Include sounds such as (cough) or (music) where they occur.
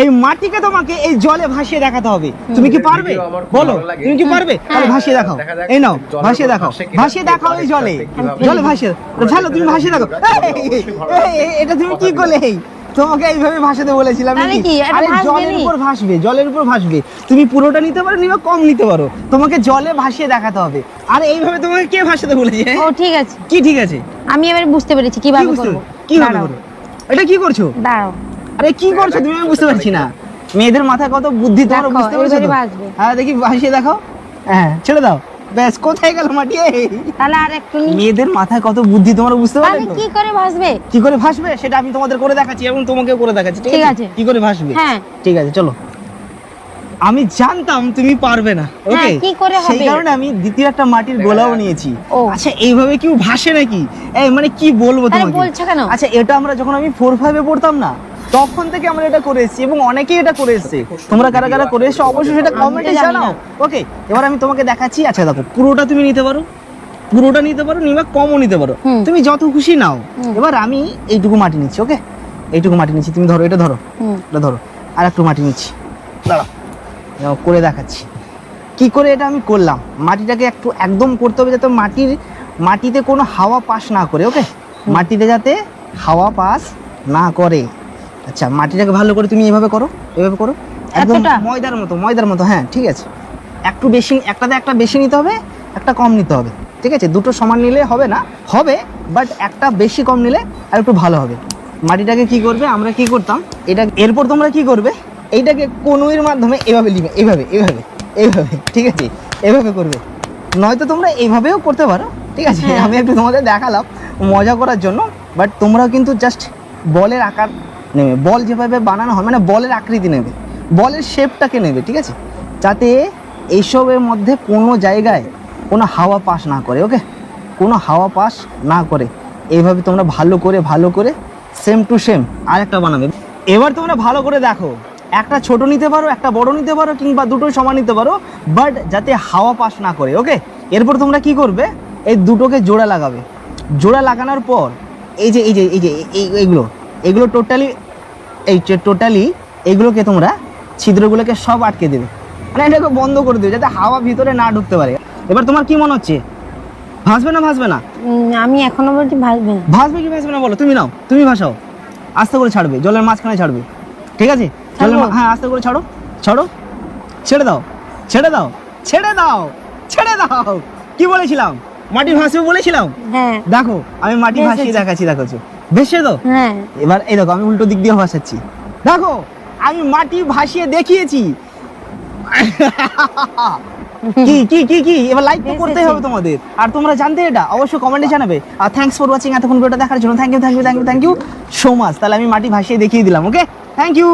এই মাটিকে তোমাকে এই জলে ভাসিয়ে দেখাতে হবে। তুমি কি পারবে? বলো তুমি কি পারবে? তাহলে হ্যাঁ। ভাসিয়ে দেখাও। এই নাও ভাসিয়ে দেখাও। ভাসিয়ে দেখাও এই জলে। জলে ভাসিয়ে ভালো তুমি ভাসিয়ে দেখো। এটা তুমি কি করলে? এই তোমাকে এইভাবে ভাসাতে বলেছিলাম তাহলে আরে জলের উপর ভাসবে জলের উপর ভাসবে। তুমি পুরোটা নিতে পারো নিবা কম নিতে পারো। তোমাকে জলে ভাসিয়ে দেখাতে হবে। আর এইভাবে তোমাকে কে ভাসাতে বলেছে? ও ঠিক আছে। কি ঠিক আছে? আমি এবার বুঝতে পেরেছি কি কীভাবে করব? কীভাবে দাঁড়াও, করো এটা কি করছ? দাঁড়াও। আরে কি করছ? তুমি আমি বুঝতে পারছি না। মেয়েদের মাথায় কত বুদ্ধি তোমরা দেখো, বুঝতে পারছ। হ্যাঁ দেখি ভাসিয়ে দেখাও হ্যাঁ ছেড়ে দাও। ব্যাস কোথায় গেল মাটি? তাহলে আর একটু মেয়েদের মাথায় কত বুদ্ধি তোমরা বুঝতে পারলে কি করে ভাসবে? কি করে ভাসবে? সেটা আমি তোমাদের করে দেখাচ্ছি এবং তোমাকেও করে দেখাচ্ছি ঠিক আছে। কি করে ভাসবে? হ্যাঁ। ঠিক আছে চলো। আমি জানতাম তুমি পারবে না ওকে হ্যাঁ, কি করে হবে? সেই কারণে আমি দ্বিতীয় একটা মাটির গোলাও নিয়েছি। ও। আচ্ছা এইভাবে কেউ ভাসে নাকি? এই মানে কি বলব তোমাকে? বলছো কেন? আচ্ছা এটা আমরা যখন আমি ফোর ফাইভে পড়তাম না তখন থেকে আমরা এটা করে এসেছি এবং অনেকেই এটা করে এসেছে। তোমরা কারা কারা করে এসছো অবশ্যই সেটা কমেন্টে জানাও। ওকে এবার আমি তোমাকে দেখাচ্ছি। আচ্ছা দেখো পুরোটা তুমি নিতে পারো। পুরোটা নিতে পারো নিবা কমও নিতে পারো। তুমি যত খুশি নাও। এবার আমি এইটুকু মাটি নিচ্ছি ওকে এইটুকু মাটি নিচ্ছি। তুমি ধরো এটা ধরো। এটা ধরো। আর একটু মাটি নিচ্ছি। দাঁড়াও। করে দেখাচ্ছি। কি করে এটা আমি করলাম? মাটিটাকে একটু একদম করতে হবে যাতে মাটির মাটিতে কোনো হাওয়া পাস না করে ওকে মাটিতে যাতে হাওয়া পাস না করে। আচ্ছা মাটিটাকে ভালো করে তুমি এভাবে করো এভাবে করো। একদম ময়দার মতো ময়দার মতো হ্যাঁ ঠিক আছে। একটু বেশি একটাতে একটা বেশি নিতে হবে একটা কম নিতে হবে ঠিক আছে? দুটো সমান নিলে হবে না হবে বাট একটা বেশি কম নিলে আর একটু ভালো হবে। মাটিটাকে কি করবে? আমরা কি করতাম? এটা এরপর তোমরা কি করবে? এইটাকে কনুইয়ের মাধ্যমে এভাবে নিবে এভাবে এভাবে এইভাবে ঠিক আছে? এভাবে করবে। নয়তো তোমরা এইভাবেও করতে পারো ঠিক আছে? হ্যাঁ। আমি একটু তোমাদের দেখালাম মজা করার জন্য বাট তোমরা কিন্তু জাস্ট বলের আকার নেবে। বল যেভাবে বানানো হয় মানে বলের আকৃতি নেবে। বলের শেপটাকে নেবে, ঠিক আছে? যাতে এইসবের মধ্যে কোনো জায়গায় কোনো হাওয়া পাস না করে ওকে কোনো হাওয়া পাস না করে। এইভাবে তোমরা ভালো করে ভালো করে সেম টু সেম আরেকটা বানাবে। এবার তোমরা ভালো করে দেখো। একটা ছোট নিতে পারো, একটা বড় নিতে পারো, কিংবা দুটো সমান নিতে পারো বাট যাতে হাওয়া পাস না করে ওকে এরপর তোমরা কি করবে? এই দুটোকে জোড়া লাগাবে। জোড়া লাগানোর পর, এই যে এই যে এই যে, এই, এইগুলো এগুলো টোটালি এই যে টোটালি এগুলোকে তোমরা ছিদ্রগুলোকে সব আটকে দেবে। মানে এটাকে বন্ধ করে দেবে যাতে হাওয়া ভিতরে না ঢুকতে পারে। এবার তোমার কি মনে হচ্ছে? ভাসবে না ভাসবে না? আমি এখনও বলছি ভাসবে না। ভাসবে কি ভাসবে না বলো? তুমি নাও তুমি ভাসাও। আস্তে করে ছাড়বে জলের মাঝখানে ছাড়বে। ঠিক আছে? জলের হ্যাঁ আস্তে করে ছাড়ো ছাড়ো। ছেড়ে দাও ছেড়ে দাও ছেড়ে দাও ছেড়ে দাও। কি বলেছিলাম? মাটি ভাসবে বলেছিলাম? হ্যাঁ। দেখো আমি মাটি ভাসিয়ে দেখাচ্ছি দেখাচ্ছি ভেসে তো? হ্যাঁ। এবার এই দেখো আমি উল্টো দিক দিয়ে ভাসাচ্ছি। দেখো আমি মাটি ভাসিয়ে দেখিয়েছি। (laughs) কি কি কি কি? এবার লাইক তো করতেই হবে তোমাদের। আর তোমরা জানতে এটা অবশ্যই কমেন্টে জানাবে। আর থ্যাঙ্কস ফর ওয়াচিং এতক্ষণ ভিডিওটা দেখার জন্য thank you thank you thank you thank you so much তাহলে আমি মাটি ভাসিয়ে দেখিয়ে দিলাম ওকে থ্যাংক ইউ